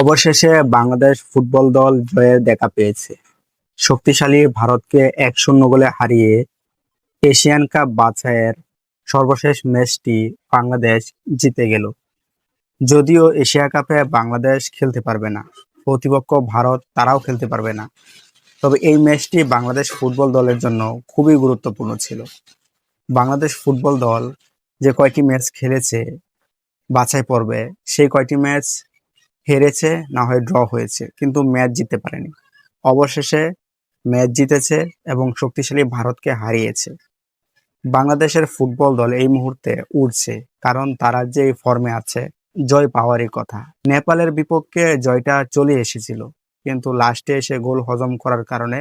অবশেষে বাংলাদেশ ফুটবল দল জয়ের দেখা পেয়েছে। শক্তিশালী ভারতকে এক শূন্য গোলে হারিয়ে এশিয়ান কাপ বাছাইয়ের সর্বশেষ ম্যাচটি বাংলাদেশ জিতে গেল। যদিও এশিয়া কাপে বাংলাদেশ খেলতে পারবে না, প্রতিপক্ষ ভারত তারাও খেলতে পারবে না। তবে এই ম্যাচটি বাংলাদেশ ফুটবল দলের জন্য খুবই গুরুত্বপূর্ণ ছিল। বাংলাদেশ ফুটবল দল যে কয়টি ম্যাচ খেলেছে, বাছাই পর্বে, সেই কয়টি ম্যাচ হেরেছে, না হয় ড্র হয়েছে, কিন্তু ম্যাচ জিততে পারেনি। অবশেষে ম্যাচ জিতেছে এবং শক্তিশালী ভারতকে হারিয়েছে। বাংলাদেশের ফুটবল দল এই মুহূর্তে উঠছে কারণ তারা যে ফর্মে আছে, জয় পাওয়ারই কথা। নেপালের বিপক্ষে জয়টা চলে এসেছিল, কিন্তু লাস্টে এসে গোল হজম করার কারণে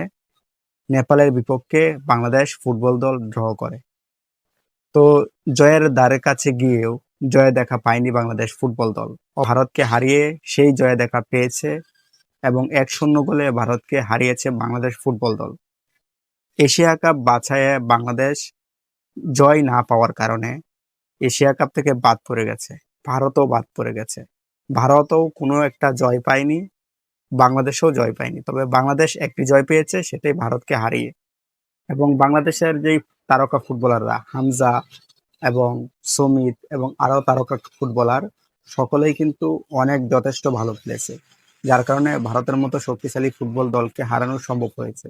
নেপালের বিপক্ষে বাংলাদেশ ফুটবল দল ড্র করে। তো জয়ের দ্বারের কাছে গিয়েও জয় দেখা পায়নি বাংলাদেশ ফুটবল দল। ভারতকে হারিয়ে সেই জয় দেখা পেয়েছে এবং এক শূন্য গোলে ভারতকে হারিয়েছে বাংলাদেশ ফুটবল দল। এশিয়া কাপ বাছাইয়ে বাংলাদেশ জয় না পাওয়ার কারণে এশিয়া কাপ থেকে বাদ পড়ে গেছে, ভারতও বাদ পড়ে গেছে। ভারতও কোনো একটা জয় পায়নি, বাংলাদেশও জয় পায়নি। তবে বাংলাদেশ একটি জয় পেয়েছে, সেটাই ভারতকে হারিয়ে। এবং বাংলাদেশের যেই তারকা ফুটবলাররা, হামজা এবং সমিত এবং আরও তারকা ফুটবলার সকলেই কিন্তু অনেক যথেষ্ট ভালো খেলেছে। যার কারণে ভারতের মতো শক্তিশালী ফুটবল দলকে হারানো সম্ভব হয়েছে।